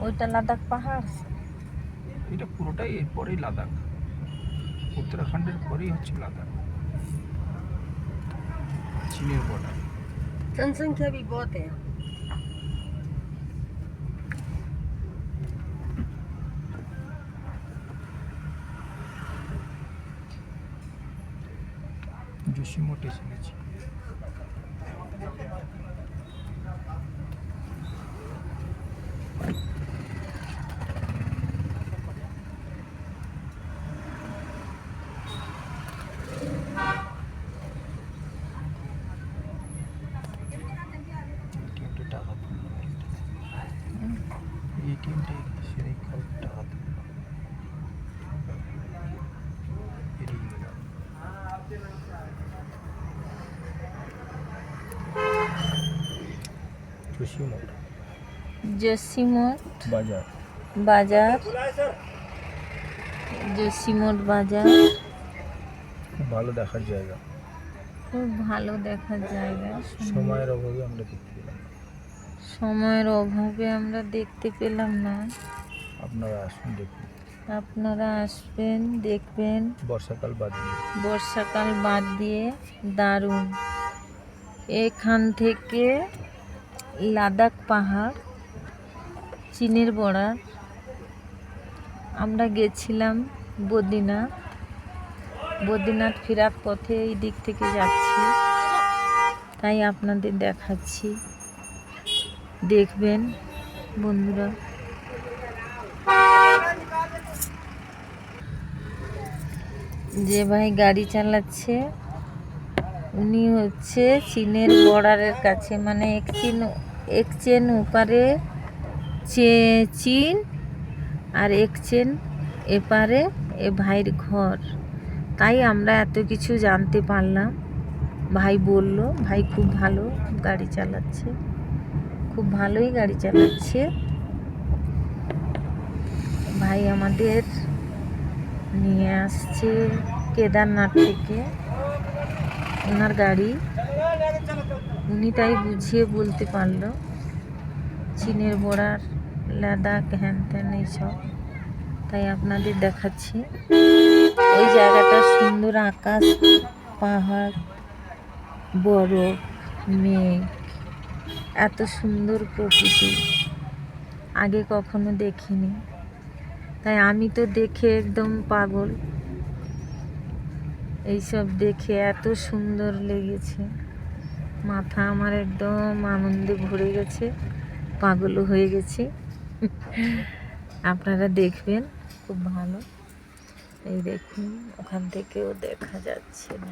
ওইটা লাদাখ পাহাড় এটা পুরোটাই এরপরেই লাদাখ উত্তরাখণ্ডের পরেই হচ্ছে লাদাখ চীনের বর্ডার जनसंख्या भी बहुत है যোশীমঠ এসে গেছি എടിഎമ്മിൻ്റെ ശരിക്കും കിട്ടാതെ বাজার। বাজার। খুব ভালো দেখার জায়গা। খুব ভালো দেখার জায়গা। সময়ের অভাবে আমরা দেখতে পেলাম সময়ের অভাবে আমরা দেখতে পেলাম না। আপনারা আসুন দেখুন। আপনারা আসবেন দেখবেন। বর্ষাকাল বাদ দিয়ে। বর্ষাকাল বাদ দিয়ে দারুণ। এখান থেকে লাদাখ পাহাড় চীনের বর্ডার। আমরা গেছিলাম বদ্রীনাথ। বদ্রীনাথ ফেরার পথে এই দিক থেকে যাচ্ছি। তাই আপনাদের দেখাচ্ছি। দেখবেন, বন্ধুরা। যে ভাই গাড়ি চালাচ্ছে, উনি হচ্ছে চীনের বর্ডারের কাছে মানে এক চীন এক চেন ওপারে চীন আর এক চেন এপারে এ ভাইয়ের ঘর। তাই আমরা এত কিছু জানতে পারলাম। ভাই বলল, ভাই খুব ভালো গাড়ি চালাচ্ছে। খুব ভালোই গাড়ি চালাচ্ছে। ভাই আমাদের নিয়ে আসছে কেদারনাথ থেকে। ওনার গাড়ি। উনি তাই বুঝিয়ে বলতে পারল, চীনের বর্ডার, লাদাখ, হ্যান ত্যান এইসব। তাই আপনাদের দেখাচ্ছি। ওই জায়গাটা সুন্দর আকাশ, পাহাড়, বরফ, মেঘ। এত সুন্দর প্রকৃতি। আগে কখনো দেখিনি। তাই আমি তো দেখে একদম পাগল। এইসব দেখে এত সুন্দর লেগেছে। মাথা আমার একদম আনন্দে ভরে গেছে। পাগল হয়ে গেছি। আপনারা দেখবেন, খুব ভালো। এই দেখুন, ওখান থেকেও দেখা যাচ্ছে না।